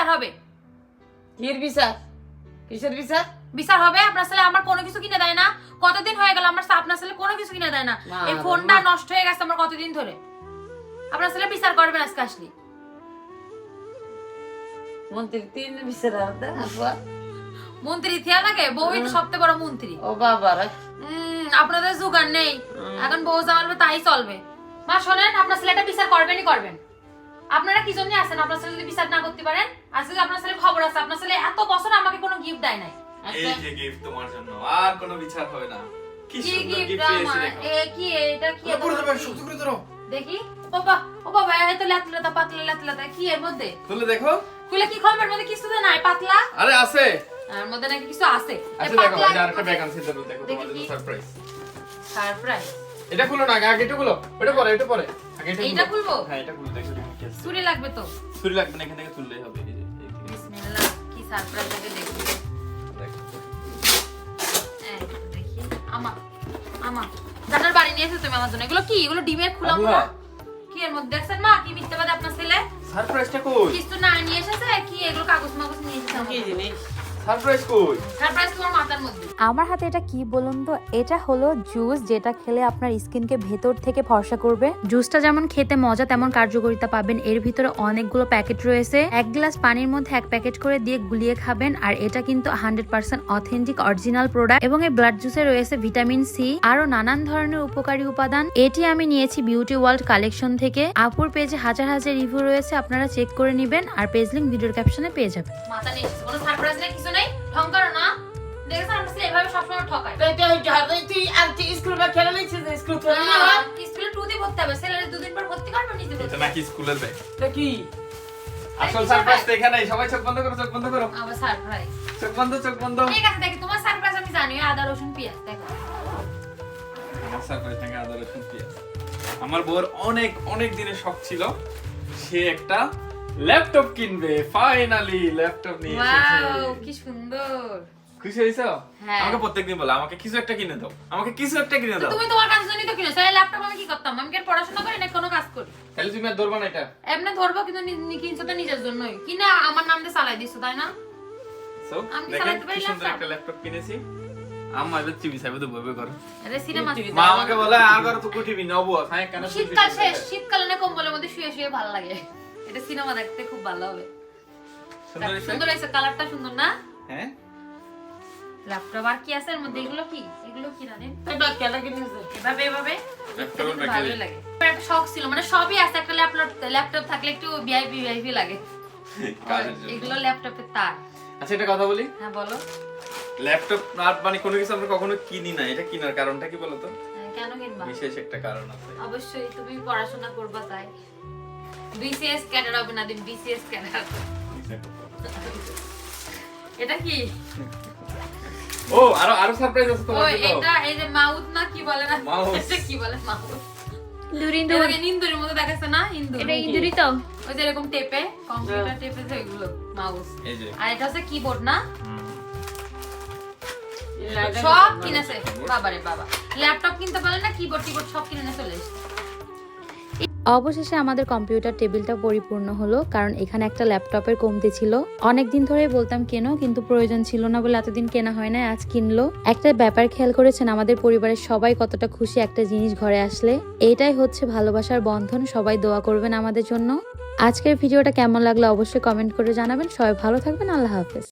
বিচার হবে। কির বিচার? কিসের বিচার? বিচার হবে আপনার ছেলে আমার কোনো কিছু কিনে দেয় না। কতদিন হয়ে গেল আমার আপনার ছেলে কোনো কিছু কিনে দেয় না। এই ফোনটা নষ্ট হয়ে গেছে আমার কতদিন ধরে? আপনার ছেলে বিচার করবেন আজকে আসলি। মন্ত্রী তিন বিচার আর মন্ত্রী থিয়া লাগে বউই সবচেয়ে বড় মন্ত্রী। ও বাবা আপনাদের জোগান নেই। এখন বউ চালবে তাই চলবে। মা শোনেন আপনার ছেলেটা বিচার করবেনই করবেন। আপনারা কি জন্য আছেন? আপনার ছেলে যদি বিচার না করতে পারেন? আজকে যে আপনার ছেলে খবর আছে আপনার ছেলে এত বছর আমাকে কোনো গিফট দেয় নাই। এই আচ্ছা যে গিফট তোমার জন্য আর কোনো বিচার হবে না। কি সুন্দর গিফট পেয়েছি আমার? এ কি এটা কি পুরো তোমার gift? করে ধরো। দেখি। ও বাবা ও বাবা এত লাতলাতা পাতলা লাতলাতা কি এর মধ্যে? খুলে দেখো। খুলে কি খবর? মধ্যে কিছু তো নাই পাতলা? আরে আছে। আর মধ্যে নাকি কিছু আছে। আছে দেখো এই যে আরেকটা ব্যাগ আনছি দেখো দেখো তোমার জন্য সারপ্রাইজ সারপ্রাইজ এটা খুলো না আগে এটা খুলো। এটা পরে এটা পরে। আগে এটা এইটা খুলবো? হ্যাঁ এটা খুলো দেখো। চুরি লাগবে তো। ছুরি লাগবে না এখান থেকে তুললেই হবে। এই যে, বিসমিল্লাহ কি সারপ্রাইজ আগে দেখি দেখো। এই, দেখি। আমা আমা জানার বাড়ি নিয়ে এসেছ তুমি আমার জন্য। এগুলো কি? এগুলো ডিমের খোলা কি এর মধ্যে দেখছেন মা কি মিথ্যাবাদী আপনার ছেলে? সারপ্রাইজটা কই? কিছু না নিয়ে এসেছে? কি এগুলো কাগজ মাগজ নিয়ে এসেছে কি জিনিস? সারপ্রাইজ কই? সারপ্রাইজ তোমার মাথার মধ্যে। আমার হাতে এটা কি বলুন তো? এটা হলো জুস যেটা খেলে আপনার স্কিনকে ভেতর থেকে ফর্সা করবে। জুসটা যেমন খেতে মজা তেমন কার্যকারিতা পাবেন। এর ভিতরে অনেকগুলো প্যাকেট রয়েছে। এক গ্লাস পানির মধ্যে এক প্যাকেট করে দিয়ে গুলিয়ে খাবেন। আর এটা কিন্তু hundred percent authentic original product এবং এই ব্লাড জুসে রয়েছে ভিটামিন সি আরও নানান ধরনের উপকারী উপাদান। এটি আমি নিয়েছি বিউটি ওয়ার্ল্ড কালেকশন থেকে। আপুর পেজে হাজার হাজার রিভিউ রয়েছে আপনারা চেক করে নেবেন। আর পেজ লিঙ্ক ভিডিওর ক্যাপশনে পেয়ে যাবেন। মাথা এসেছে। কোনো সারপ্রাইজ নেই কিছু নেই ঢং করো না। ছেলে এভাবে সবসময় তো এটা তুই আর তুই স্কুল বা খেলা স্কুল চলে না স্কুলে ভর্তি হবে। ছেলের দুদিন পর ভর্তি করবে নিজে এটা ভর্তি নাকি স্কুলের ব্যাগ তো কি? আসল সারপ্রাইজ তো এখানেই। সবাই চোখ বন্ধ করো চোখ বন্ধ করো। আবার সারপ্রাইজ চোখ বন্ধ চোখ বন্ধ। ঠিক আছে দেখি তোমার সারপ্রাইজ আমি জানি। আদা রসুন পেঁয়াজ দেখো। আমার সারপ্রাইজ আদা রসুন পেঁয়াজ? আমার বউর অনেক অনেক দিনের শখ ছিল। সে একটা ল্যাপটপ কিনবে ফাইনালি ল্যাপটপ নিয়ে ওয়াও কি সুন্দর। খুশি হয়েছো? হ্যাঁ। আমাকে প্রত্যেকদিন বলো আমাকে কিছু একটা কিনে দাও। আমাকে কিছু একটা কিনে দাও। তুমি তোমার কাজ জন্যই তো কিনেছো এই ল্যাপটপ আমি কি করতাম? আমি কি পড়াশোনা করি না কোনো কাজ করি? তাহলে তুমি আর ধরবা না এটা। এমনি ধরবো কিন্তু কিনছো তো নিজের জন্যই। কিনে আমার নাম দিয়ে চালাই দিছো তাই না? সো আমি দেখেন কি সুন্দর একটা ল্যাপটপ কিনেছি। আম্মা এবার টিভি চাইবে তো ভেবে করো আরে সিনেমা মা আমাকে বলে আর করো তো টিভি নবো হ্যাঁ শীতকাল শেষ শীতকালে না কম্বলের মধ্যে শুয়ে শুয়ে ভালো লাগে। এটা সিনেমা দেখতে খুব ভালো হবে। সুন্দর হয়েছে? কালারটা সুন্দর না? হ্যাঁ। ল্যাপটপ আর কি আছে? এর মধ্যে এগুলো কি? এগুলো কি কিনিস এভাবে এভাবে? ভালোই লাগে। একটা শখ ছিল মানে সবই আছে একটা ল্যাপটপ ল্যাপটপ থাকলে একটু ভিআইপি ভিআইপি লাগে। এগুলো ল্যাপটপের তার। আচ্ছা এটা কথা বলি? হ্যাঁ বলো। ল্যাপটপ আর মানে কোনো কিছু আমরা কখনো কিনি না এটা কেনার কারণটা কি বলতো? হ্যাঁ, কেন কিনবা? বিশেষ একটা কারণ আছে। অবশ্যই তুমি পড়াশোনা করবা তাই। বিসিএস ক্যাডার হবে না দিন বিসিএস ক্যাডার এটা কি? ও আরও আরও সারপ্রাইজ আছে ও তোমার জন্য। এটা এই যে মাউথ না কি বলে না। এটা কি বলে? মাউথ। ইন্দুরের মতো দেখাচ্ছে না? ইন্দুর এটা ইন্দুরই তো। ওই যে এরকম টেপে কম্পিউটার টেপে যে এগুলো মাউস এই যে। আর এটা হচ্ছে কিবোর্ড না? সব কিনেছে। বাবারে বাবা। ল্যাপটপ কিনতে পারলে না কিবোর্ড টিবোর্ড সব কিনে নিয়ে চলে অবশেষে আমাদের কম্পিউটার টেবিলটা পরিপূর্ণ হলো, কারণ এখানে একটা ল্যাপটপের কমতি ছিল। অনেক দিন ধরেই বলতাম, কেন? কিন্তু প্রয়োজন ছিল না বলে এতদিন কেনা হয় না আজ কিনলো। একটা ব্যাপার খেয়াল করেছেন, আমাদের পরিবারের সবাই কতটা খুশি একটা জিনিস ঘরে আসলে। এটাই হচ্ছে ভালোবাসার বন্ধন, সবাই দোয়া করবেন আমাদের জন্য। আজকের ভিডিওটা কেমন লাগল অবশ্যই কমেন্ট করে জানাবেন। সবাই ভালো থাকবেন, আল্লাহ হাফেজ।